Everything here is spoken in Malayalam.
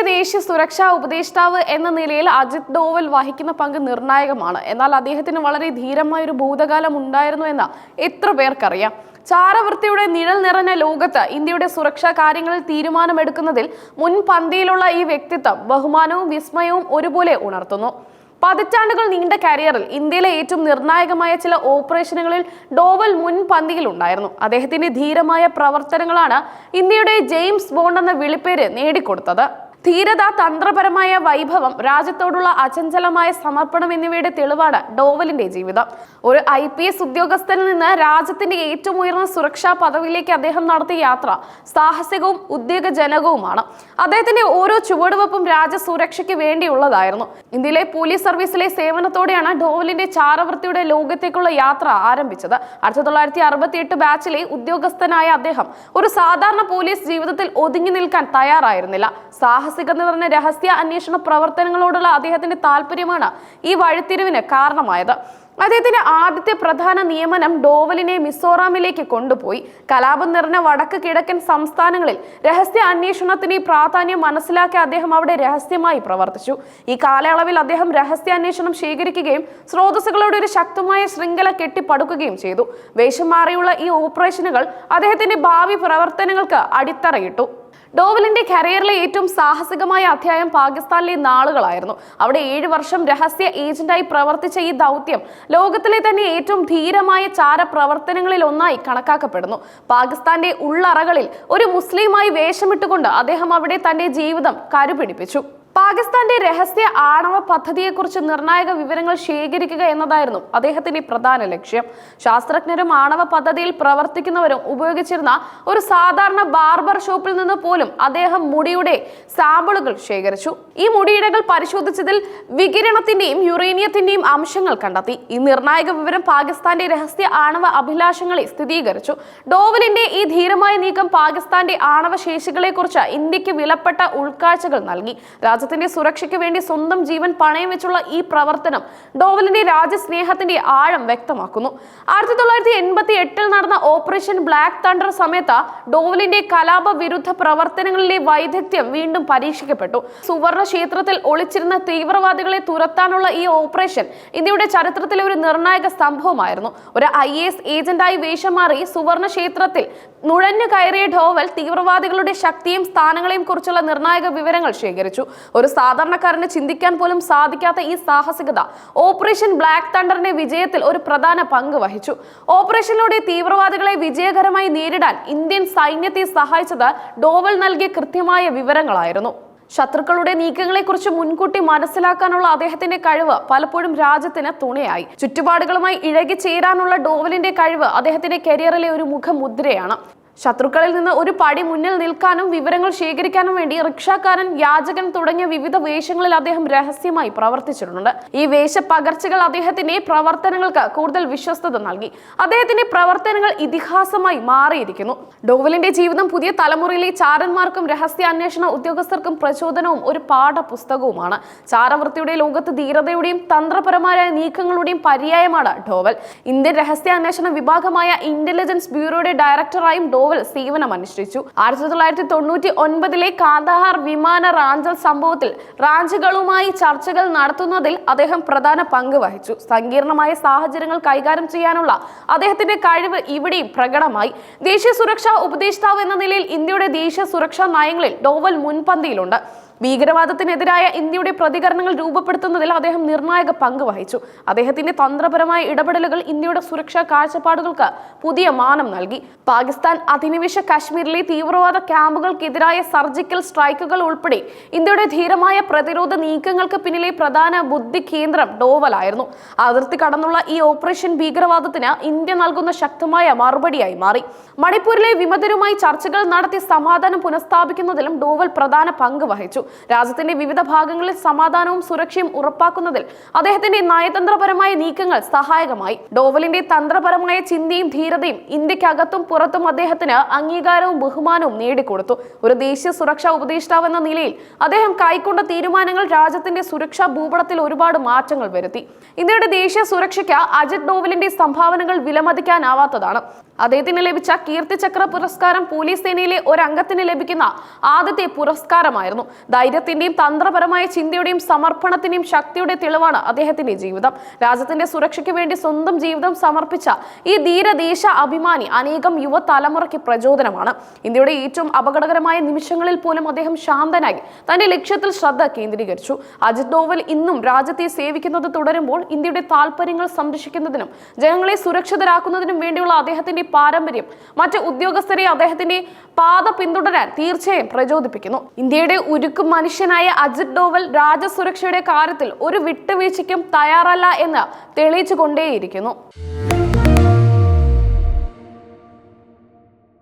ഇന്ത്യയുടെ ദേശീയ സുരക്ഷാ ഉപദേഷ്ടാവ് എന്ന നിലയിൽ അജിത് ഡോവൽ വഹിക്കുന്ന പങ്ക് നിർണായകമാണ്. എന്നാൽ അദ്ദേഹത്തിന് വളരെ ധീരമായ ഒരു ഭൂതകാലം ഉണ്ടായിരുന്നു എന്ന് എത്ര പേർക്കറിയാം. ചാരവൃത്തിയുടെ നിഴൽ നിറഞ്ഞ ലോകത്ത് ഇന്ത്യയുടെ സുരക്ഷാ കാര്യങ്ങളിൽ തീരുമാനമെടുക്കുന്നതിൽ മുൻപന്തിയിലുള്ള ഈ വ്യക്തിത്വം ബഹുമാനവും വിസ്മയവും ഒരുപോലെ ഉണർത്തുന്നു. പതിറ്റാണ്ടുകൾ നീണ്ട കരിയറിൽ ഇന്ത്യയിലെ ഏറ്റവും നിർണായകമായ ചില ഓപ്പറേഷനുകളിൽ ഡോവൽ മുൻപന്തിയിൽ ഉണ്ടായിരുന്നു. അദ്ദേഹത്തിന്റെ ധീരമായ പ്രവർത്തനങ്ങളാണ് ഇന്ത്യയുടെ ജെയിംസ് ബോണ്ട് എന്ന വിളിപ്പേര് നേടിക്കൊടുത്തത്. ധീരത തന്ത്രപരമായ വൈഭവം രാജ്യത്തോടുള്ള അചഞ്ചലമായ സമർപ്പണം എന്നിവയുടെ തെളിവാണ് ഡോവലിന്റെ ജീവിതം. ഒരു ഐ പി എസ് ഉദ്യോഗസ്ഥനിൽ നിന്ന് രാജ്യത്തിന്റെ ഏറ്റവും ഉയർന്ന സുരക്ഷാ പദവിയിലേക്ക് അദ്ദേഹം നടത്തിയ യാത്ര സാഹസികവും ഉദ്യോഗജനകവുമാണ് അദ്ദേഹത്തിന്റെ ഓരോ ചുവടുവെപ്പും രാജ്യസുരക്ഷയ്ക്ക് വേണ്ടിയുള്ളതായിരുന്നു. ഇന്ത്യയിലെ പോലീസ് സർവീസിലെ സേവനത്തോടെയാണ് ഡോവലിന്റെ ചാരവൃത്തിയുടെ ലോകത്തേക്കുള്ള യാത്ര ആരംഭിച്ചത്. ആയിരത്തി തൊള്ളായിരത്തി അറുപത്തി എട്ട് ബാച്ചിലെ ഉദ്യോഗസ്ഥനായ അദ്ദേഹം ഒരു സാധാരണ പോലീസ് ജീവിതത്തിൽ ഒതുങ്ങി നിൽക്കാൻ തയ്യാറായിരുന്നില്ല. സാഹസികത നിറഞ്ഞ രഹസ്യ അന്വേഷണ പ്രവർത്തനങ്ങളോടുള്ള അദ്ദേഹത്തിന്റെ താല്പര്യമാണ് ഈ വഴിത്തിരിവിന് കാരണമായത്. അദ്ദേഹത്തിന്റെ ആദ്യത്തെ പ്രധാന നിയമനം ഡോവലിനെ മിസോറാമിലേക്ക് കൊണ്ടുപോയി. കലാപം നിറഞ്ഞ വടക്ക് കിഴക്കൻ സംസ്ഥാനങ്ങളിൽ രഹസ്യ അന്വേഷണത്തിന് പ്രാധാന്യം മനസ്സിലാക്കി അദ്ദേഹം അവിടെ രഹസ്യമായി പ്രവർത്തിച്ചു. ഈ കാലയളവിൽ അദ്ദേഹം രഹസ്യാന്വേഷണം ശേഖരിക്കുകയും സ്രോതസ്സുകളോട് ഒരു ശക്തമായ ശൃംഖല കെട്ടിപ്പടുക്കുകയും ചെയ്തു. വേഷം മാറിയുള്ള ഈ ഓപ്പറേഷനുകൾ അദ്ദേഹത്തിന്റെ ഭാവി പ്രവർത്തനങ്ങൾക്ക് അടിത്തറയിട്ടു. ഡോവലിന്റെ കരിയറിലെ ഏറ്റവും സാഹസികമായ അധ്യായം പാകിസ്ഥാനിലെ നാളുകളായിരുന്നു. അവിടെ ഏഴ് വർഷം രഹസ്യ ഏജന്റായി പ്രവർത്തിച്ച ഈ ദൗത്യം ലോകത്തിലെ തന്നെ ഏറ്റവും ധീരമായ ചാര പ്രവർത്തനങ്ങളിൽ ഒന്നായി കണക്കാക്കപ്പെടുന്നു. പാകിസ്ഥാന്റെ ഉള്ളറകളിൽ ഒരു മുസ്ലിമായി വേഷമിട്ടുകൊണ്ട് അദ്ദേഹം അവിടെ തന്റെ ജീവിതം കരുപിടിപ്പിച്ചു. പാകിസ്ഥാന്റെ രഹസ്യ ആണവ പദ്ധതിയെക്കുറിച്ച് നിർണായക വിവരങ്ങൾ ശേഖരിക്കുക എന്നതായിരുന്നു അദ്ദേഹത്തിന്റെ പ്രധാന ലക്ഷ്യം. ശാസ്ത്രജ്ഞരും ആണവ പദ്ധതിയിൽ പ്രവർത്തിക്കുന്നവരും ഉപയോഗിച്ചിരുന്ന ഒരു സാധാരണ ബാർബർ ഷോപ്പിൽ നിന്ന് പോലും അദ്ദേഹം മുടിയുടെ സാമ്പിളുകൾ ശേഖരിച്ചു. ഈ മുടിയിടകൾ പരിശോധിച്ചതിൽ വികിരണത്തിന്റെയും യുറേനിയത്തിന്റെയും അംശങ്ങൾ കണ്ടെത്തി. ഈ നിർണായക വിവരം പാകിസ്ഥാന്റെ രഹസ്യ ആണവ അഭിലാഷങ്ങളെ സ്ഥിരീകരിച്ചു. ഡോവലിന്റെ ഈ ധീരമായ നീക്കം പാകിസ്ഥാന്റെ ആണവ ശേഷികളെക്കുറിച്ച് ഇന്ത്യയ്ക്ക് വിലപ്പെട്ട ഉൾക്കാഴ്ചകൾ നൽകി. രാജ്യത്തിന്റെ സുരക്ഷയ്ക്ക് വേണ്ടി സ്വന്തം ജീവൻ പണയം വെച്ചുള്ള ഈ പ്രവർത്തനം ഡോവലിന്റെ രാജ്യസ്നേഹത്തിന്റെ ആഴം വ്യക്തമാക്കുന്നു. ആയിരത്തി തൊള്ളായിരത്തി എൺപത്തി എട്ടിൽ നടന്ന ഓപ്പറേഷൻ ബ്ലാക്ക് തണ്ടർ സമയത്ത് ഡോവലിന്റെ കലാപ വിരുദ്ധ പ്രവർത്തനങ്ങളിലെ വൈദഗ്ധ്യം വീണ്ടും പരീക്ഷിക്കപ്പെട്ടു. സുവർണ ക്ഷേത്രത്തിൽ ഒളിച്ചിരുന്ന തീവ്രവാദികളെ തുരത്താനുള്ള ഈ ഓപ്പറേഷൻ ഇന്ത്യയുടെ ചരിത്രത്തിലെ ഒരു നിർണായക സംഭവമായിരുന്നു. ഒരു ഐ എസ് ഏജന്റായി വേഷം മാറി സുവർണ ക്ഷേത്രത്തിൽ നുഴഞ്ഞു കയറിയ ഡോവൽ തീവ്രവാദികളുടെ ശക്തിയും സ്ഥാനങ്ങളെയും കുറിച്ചുള്ള നിർണായക വിവരങ്ങൾ ശേഖരിച്ചു. ഒരു സാധാരണക്കാരന് ചിന്തിക്കാൻ പോലും സാധിക്കാത്ത ഈ സാഹസികത ഓപ്പറേഷൻ ബ്ലാക്ക് തണ്ടറിന്റെ വിജയത്തിൽ ഒരു പ്രധാന പങ്ക് വഹിച്ചു. ഓപ്പറേഷനിലൂടെ തീവ്രവാദികളെ വിജയകരമായി നേരിടാൻ ഇന്ത്യൻ സൈന്യത്തെ സഹായിച്ചത് ഡോവൽ നൽകിയ കൃത്യമായ വിവരങ്ങളായിരുന്നു. ശത്രുക്കളുടെ നീക്കങ്ങളെക്കുറിച്ച് മുൻകൂട്ടി മനസ്സിലാക്കാനുള്ള അദ്ദേഹത്തിന്റെ കഴിവ് പലപ്പോഴും രാജ്യത്തിന് തുണയായി. ചുറ്റുപാടുകളുമായി ഇഴകി ചേരാനുള്ള ഡോവലിന്റെ കഴിവ് അദ്ദേഹത്തിന്റെ കരിയറിലെ ഒരു മുഖമുദ്രയാണ്. ശത്രുക്കളിൽ നിന്ന് ഒരു പടി മുന്നിൽ നിൽക്കാനും വിവരങ്ങൾ ശേഖരിക്കാനും വേണ്ടി റിക്ഷാക്കാരൻ യാചകൻ തുടങ്ങിയ വിവിധ വേഷങ്ങളിൽ അദ്ദേഹം രഹസ്യമായി പ്രവർത്തിച്ചിട്ടുണ്ട്. ഈ വേഷ പകർച്ചകൾ അദ്ദേഹത്തിന്റെ പ്രവർത്തനങ്ങൾക്ക് കൂടുതൽ വിശ്വസ്തത നൽകി. അദ്ദേഹത്തിന്റെ പ്രവർത്തനങ്ങൾ ഇതിഹാസമായി മാറിയിരിക്കുന്നു. ഡോവലിന്റെ ജീവിതം പുതിയ തലമുറയിലെ ചാരന്മാർക്കും രഹസ്യ അന്വേഷണ ഉദ്യോഗസ്ഥർക്കും പ്രചോദനവും ഒരു പാഠപുസ്തകവുമാണ്. ചാരവൃത്തിയുടെ ലോകത്ത് ധീരതയുടെയും തന്ത്രപരമായ നീക്കങ്ങളുടെയും പര്യായമാണ് ഡോവൽ. ഇന്ത്യൻ രഹസ്യ അന്വേഷണ വിഭാഗമായ ഇന്റലിജൻസ് ബ്യൂറോയുടെ ഡയറക്ടറായും ഡോവൽ സേവനം അനുഷ്ഠിച്ചു ആയിരത്തി തൊള്ളായിരത്തി തൊണ്ണൂറ്റി ഒൻപതിലെ കാന്ദഹാർ വിമാന റാഞ്ചൽ സംഭവത്തിൽ റാഞ്ചുകളുമായി ചർച്ചകൾ നടത്തുന്നതിൽ അദ്ദേഹം പ്രധാന പങ്ക് വഹിച്ചു. സങ്കീർണമായ സാഹചര്യങ്ങൾ കൈകാര്യം ചെയ്യാനുള്ള അദ്ദേഹത്തിന്റെ കഴിവ് ഇവിടെയും പ്രകടമായി. ദേശീയ സുരക്ഷാ ഉപദേഷ്ടാവ് എന്ന നിലയിൽ ഇന്ത്യയുടെ ദേശീയ സുരക്ഷാ നയങ്ങളിൽ ഡോവൽ മുൻപന്തിയിലുണ്ട്. ഭീകരവാദത്തിനെതിരായ ഇന്ത്യയുടെ പ്രതികരണങ്ങൾ രൂപപ്പെടുത്തുന്നതിൽ അദ്ദേഹം നിർണായക പങ്ക് വഹിച്ചു. അദ്ദേഹത്തിന്റെ തന്ത്രപരമായ ഇടപെടലുകൾ ഇന്ത്യയുടെ സുരക്ഷാ കാഴ്ചപ്പാടുകൾക്ക് പുതിയ മാനം നൽകി. പാകിസ്ഥാൻ അധിനിവേശ കാശ്മീരിലെ തീവ്രവാദ ക്യാമ്പുകൾക്കെതിരായ സർജിക്കൽ സ്ട്രൈക്കുകൾ ഉൾപ്പെടെ ഇന്ത്യയുടെ ധീരമായ പ്രതിരോധ നീക്കങ്ങൾക്ക് പിന്നിലെ പ്രധാന ബുദ്ധി കേന്ദ്രം ഡോവലായിരുന്നു. അതിർത്തി കടന്നുള്ള ഈ ഓപ്പറേഷൻ ഭീകരവാദത്തിന് ഇന്ത്യ നൽകുന്ന ശക്തമായ മറുപടിയായി മാറി. മണിപ്പൂരിലെ വിമതരുമായി ചർച്ചകൾ നടത്തി സമാധാനം പുനഃസ്ഥാപിക്കുന്നതിലും ഡോവൽ പ്രധാന പങ്ക് വഹിച്ചു. രാജ്യത്തിന്റെ വിവിധ ഭാഗങ്ങളിൽ സമാധാനവും സുരക്ഷയും ഉറപ്പാക്കുന്നതിൽ അദ്ദേഹത്തിന്റെ നയതന്ത്രപരമായ നീക്കങ്ങൾ സഹായകമായി. ഡോവലിന്റെ തന്ത്രപരമായ ചിന്തയും ധീരതയും ഇന്ത്യക്കകത്തും പുറത്തും അദ്ദേഹത്തിന് അംഗീകാരവും ബഹുമാനവും നേടിക്കൊടുത്തു. ഒരു ദേശീയ സുരക്ഷാ ഉപദേഷ്ടാവ് എന്ന നിലയിൽ അദ്ദേഹം കൈക്കൊണ്ട തീരുമാനങ്ങൾ രാജ്യത്തിന്റെ സുരക്ഷാ ഭൂപടത്തിൽ ഒരുപാട് മാറ്റങ്ങൾ വരുത്തി. ഇന്ത്യയുടെ ദേശീയ സുരക്ഷയ്ക്ക് അജിത് ഡോവലിന്റെ സംഭാവനകൾ വിലമതിക്കാനാവാത്തതാണ്. അദ്ദേഹത്തിന് ലഭിച്ച കീർത്തിചക്ര പുരസ്കാരം പോലീസ് സേനയിലെ ഒരംഗത്തിന് ലഭിക്കുന്ന ആദ്യത്തെ പുരസ്കാരമായിരുന്നു. ധൈര്യത്തിന്റെയും തന്ത്രപരമായ ചിന്തയുടെയും സമർപ്പണത്തിന്റെയും ശക്തിയുടെ തെളിവാണ് അദ്ദേഹത്തിന്റെ ജീവിതം. രാജ്യത്തിന്റെ സുരക്ഷയ്ക്ക് വേണ്ടി സ്വന്തം ജീവിതം സമർപ്പിച്ച ഈ ധീരദേശ അഭിമാനി അനേകം യുവതലമുറയ്ക്ക് പ്രചോദനമാണ്. ഇന്ത്യയുടെ ഏറ്റവും അപകടകരമായ നിമിഷങ്ങളിൽ പോലും അദ്ദേഹം ശാന്തനായി തന്റെ ലക്ഷ്യത്തിൽ ശ്രദ്ധ കേന്ദ്രീകരിച്ചു. അജിത് ഡോവൽ ഇന്നും രാജ്യത്തെ സേവിക്കുന്നത് തുടരുമ്പോൾ ഇന്ത്യയുടെ താല്പര്യങ്ങൾ സംരക്ഷിക്കുന്നതിനും ജനങ്ങളെ സുരക്ഷിതരാക്കുന്നതിനും വേണ്ടിയുള്ള അദ്ദേഹത്തിന്റെ പാരമ്പര്യം. മറ്റ് ഉദ്യോഗസ്ഥരെ അദ്ദേഹത്തിന്റെ പാത പിന്തുടരാൻ തീർച്ചയായും പ്രചോദിപ്പിക്കുന്നു. ഇന്ത്യയുടെ ഉരുക്കു മനുഷ്യനായ അജിത് ഡോവൽ രാജ്യസുരക്ഷയുടെ കാര്യത്തിൽ ഒരു വിട്ടുവീഴ്ചയ്ക്കും തയ്യാറല്ല എന്ന് തെളിയിച്ചുകൊണ്ടേയിരിക്കുന്നു.